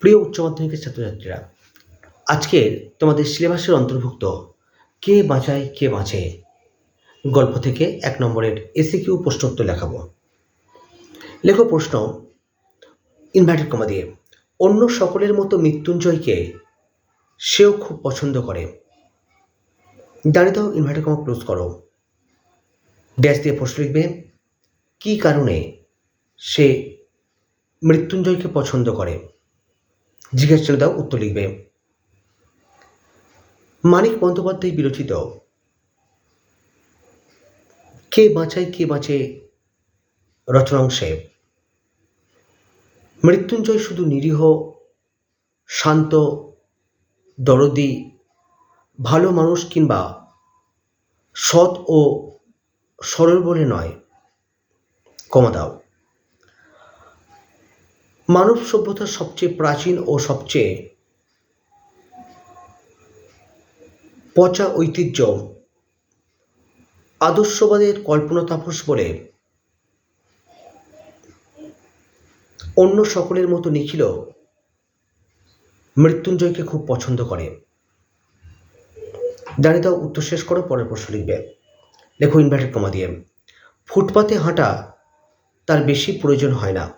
প্রিয় উচ্চ মাধ্যমিকের ছাত্রছাত্রীরা, আজকের তোমাদের সিলেবাসের অন্তর্ভুক্ত, কে বাঁচায়, কে বাঁচে? গল্প থেকে এক নম্বরের এসে কিউ প্রশ্নোত্তর লেখাবো। লেখো প্রশ্ন ইনভার্টেড কমা দিয়ে, অন্য সকলের মতো মৃত্যুঞ্জয়কে সেও খুব পছন্দ করে। দাঁড়িয়ে দাও ইনভার্টেড কমা ক্লোজ করো। ড্যাশ দিয়ে প্রশ্ন লিখবে, কী কারণে সে মৃত্যুঞ্জয়কে পছন্দ করে? জিজ্ঞেস চলে দাও উত্তর লিখবে। মানিক বন্দ্যোপাধ্যায় বিরচিত। কে বাঁচায়, কে বাঁচে রচনাংশে। মৃত্যুঞ্জয় শুধু নিরীহ, শান্ত, দরদি, ভালো মানুষ কিংবা সৎ ও সরল বলে নয়। কমা দাও। মানব সভ্যতার সবচেয়ে প্রাচীন ও সবচেয়ে পচা ঐতিহ্য। আদর্শবাদের কল্পনা তাপস বলে অন্য সকলের মতো নিখিল মৃত্যুঞ্জয়কে খুব পছন্দ করে। দাঁড়িয়ে দাও উত্তর শেষ করো, পরের প্রশ্ন লিখবে। লেখো ইনভার্টেড কমা দিয়ে। ফুটপাতে হাঁটা তার বেশি প্রয়োজন হয় না।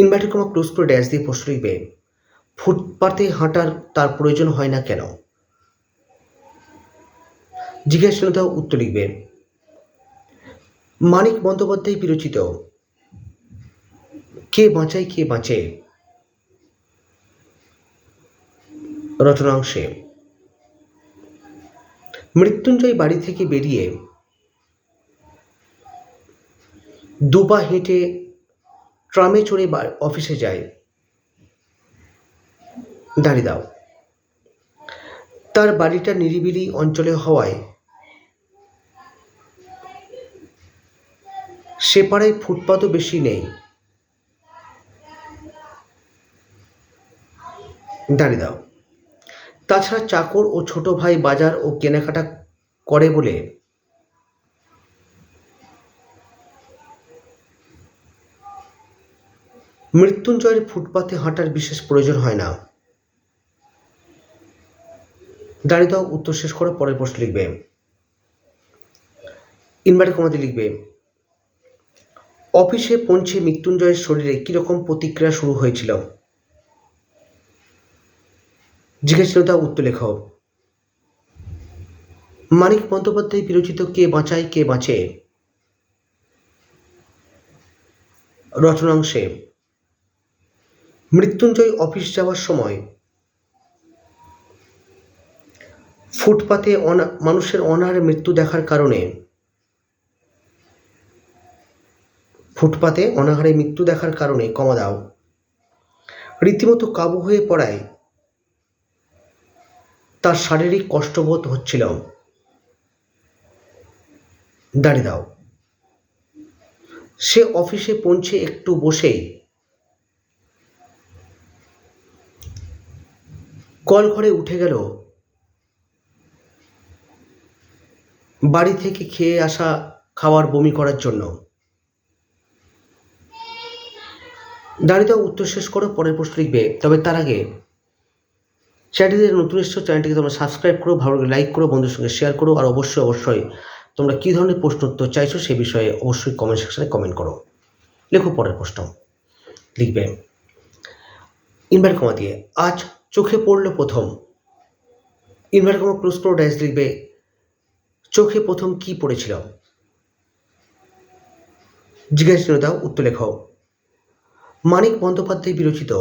ইনভার্টেড কমা ক্লোজ করে ড্যাশ দিয়ে প্রশ্ন লিখবে, ফুটপাতে হাঁটার তার প্রয়োজন হয় না কেন? জিজ্ঞেস উত্তর লিখবে, মানিক বন্দ্যোপাধ্যায় বিরচিত। কে বাঁচায়, কে বাঁচে? রচনাংশে, মৃত্যুঞ্জয় বাড়ি থেকে বেরিয়ে দুপা হেঁটে ট্রামে চড়ে অফিসে যায় দাঁড়িয়ে দাও। তার বাড়িটা নিরিবিলি অঞ্চলে হওয়ায় সে পাড়ায় ফুটপাতও বেশি নেই। দাঁড়িয়ে দাও। তাছাড়া চাকর ও ছোট ভাই বাজার ও কেনাকাটা করে বলে মৃত্যুঞ্জয়ের ফুটপাতে হাঁটার বিশেষ প্রয়োজন হয় না। দাঁড়িয়ে দাও, উত্তর শেষ করে, পরের প্রশ্ন লিখবে। ইনভার্টার কমাতে লিখবে, অফিসে পৌঁছে মৃত্যুঞ্জয়ের শরীরে কীরকম প্রতিক্রিয়া শুরু হয়েছিল? জিজ্ঞেস তা উত্তর লেখাও মানিক বন্দ্যোপাধ্যায় বিরচিত কে বাঁচায়, কে বাঁচে? রচনাংশে মৃত্যুঞ্জয় অফিস যাওয়ার সময় ফুটপাতে অনা- মানুষের অনাহারে মৃত্যু দেখার কারণে ফুটপাতে অনাহারে মৃত্যু দেখার কারণে কমা দাও। রীতিমতো কাবু হয়ে পড়ায় তার শারীরিক কষ্টবোধ হচ্ছিল। দাঁড়িয়ে দাও। সে অফিসে পৌঁছে একটু বসেই কল ঘরে উঠে গেল। বাড়ি থেকে খেয়ে আসা খাওয়ার বমি করার জন্য। দাঁড়িয়ে উত্তর শেষ করো, পরের প্রশ্ন লিখবে। তবে তার আগে চ্যানেলের নতুন এসছো, চ্যানেলটিকে তোমরা সাবস্ক্রাইব করো, ভালো লাইক করো বন্ধুর সঙ্গে শেয়ার করো, আর অবশ্যই অবশ্যই তোমরা কী ধরনের প্রশ্ন উত্তর চাইছো সে বিষয়ে অবশ্যই কমেন্ট সেকশনে কমেন্ট করো। লেখো পরের প্রশ্ন। লিখবে ইনভার্ট কমা দিয়ে, আজ চোখে পড়ল প্রথম। ইনভার্ট কমা ক্লোজ করো ড্যাশ লিখবে, চোখে প্রথম কি পড়েছিল? জিজ্ঞাসা করে দাও উত্তর লেখাও মানিক বন্দ্যোপাধ্যায় বিরচিত।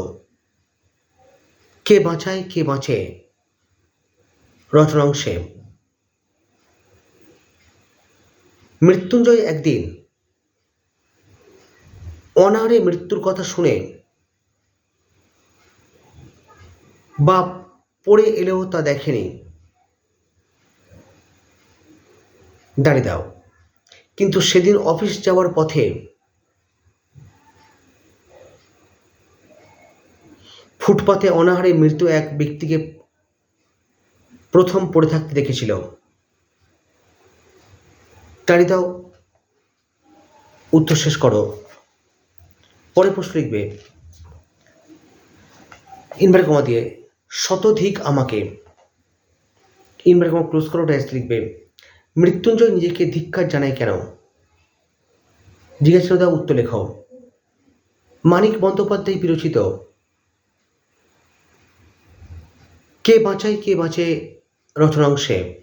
কে বাঁচায়, কে বাঁচে? রচনাংশে মৃত্যুঞ্জয় একদিন অনাহারে মৃত্যুর কথা শুনে বা পড়ে এলেও তা দেখেনি। দাঁড়িয়ে দাও। কিন্তু সেদিন অফিস যাওয়ার পথে ফুটপাতে অনাহারে মৃত্যু এক ব্যক্তিকে প্রথম পড়ে থাকতে দেখেছিল। দাঁড়িয়ে দাও। উত্তর শেষ করো। পরে প্রশ্ন লিখবে। ইনভার কমা দিয়ে। শতধিক আমাকে। ইনভার কমা ক্লোজ করো ড্যাশ লিখবে। মৃত্যুঞ্জয় নিজেকে ধিক্কার জানায় কেন? জিজ্ঞাসা দাও, উত্তর লেখো মানিক বন্দ্যোপাধ্যায় বিরচিত। কে বাঁচায়, কে বাঁচে রচনাংশে?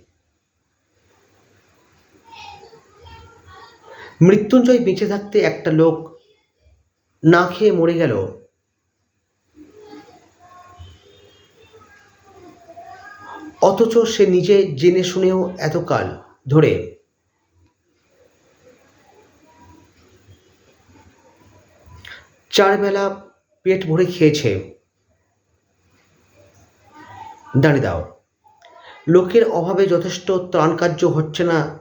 মৃত্যুঞ্জয় বেঁচে থাকতে একটা লোক না খেয়ে মরে গেল। অথচ সে নিজে জেনে শুনেও এতকাল ধরে। চার বেলা পেট ভরে খেয়েছে। দাঁড়িয়ে দাও। লোকের অভাবে যথেষ্ট ত্রাণ কার্য হচ্ছে না।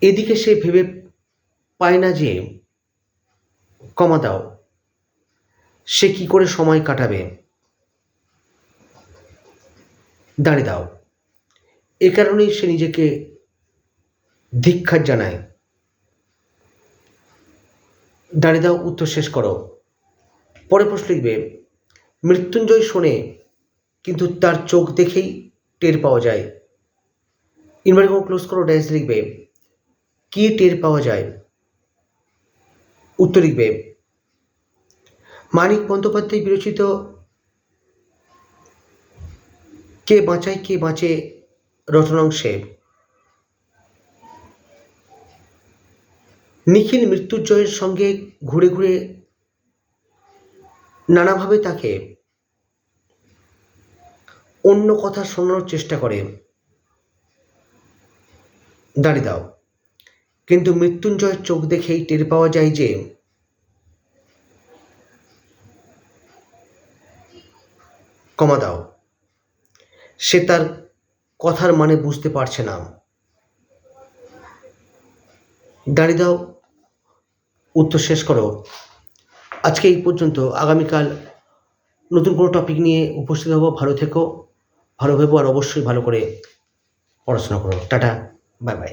এদিকে সে ভেবে পায় না যে, কমা দাও। সে কি করে সময় কাটাবে? দাঁড়িয়ে দাও। এ কারণেই সে নিজেকে ধিক্ষার জানায়। দাঁড়িয়ে দাও, উত্তর শেষ করো। পরে প্রশ্ন লিখবে, মৃত্যুঞ্জয় শোনে, কিন্তু তার চোখ দেখেই টের পাওয়া যায়। ইনভার্ট ক্লোজ করো, ড্যাশ লিখবে, কি টের পাওয়া যায়? উত্তর লিখবে, মানিক বন্দ্যোপাধ্যায় বিরচিত কে বাঁচায়, কে বাঁচে রচনাংশে নিখিল মৃত্যুঞ্জয়ের সঙ্গে ঘুরে ঘুরে নানাভাবে তাকে অন্য কথা শোনানোর চেষ্টা করে। দাঁড়িয়ে দাও। কিন্তু মৃত্যুঞ্জয়ের চোখ দেখেই টের পাওয়া যায় যে কমা দাও। সে তার কথার মানে বুঝতে পারছে না। দাঁড়িয়ে দাও, উত্তর শেষ করো। আজকে এই পর্যন্ত, আগামীকাল নতুন কোনো টপিক নিয়ে উপস্থিত হব, ভালো থেকো, ভালো ভেবো, আর অবশ্যই ভালো করে পড়াশোনা করো। Tata bye bye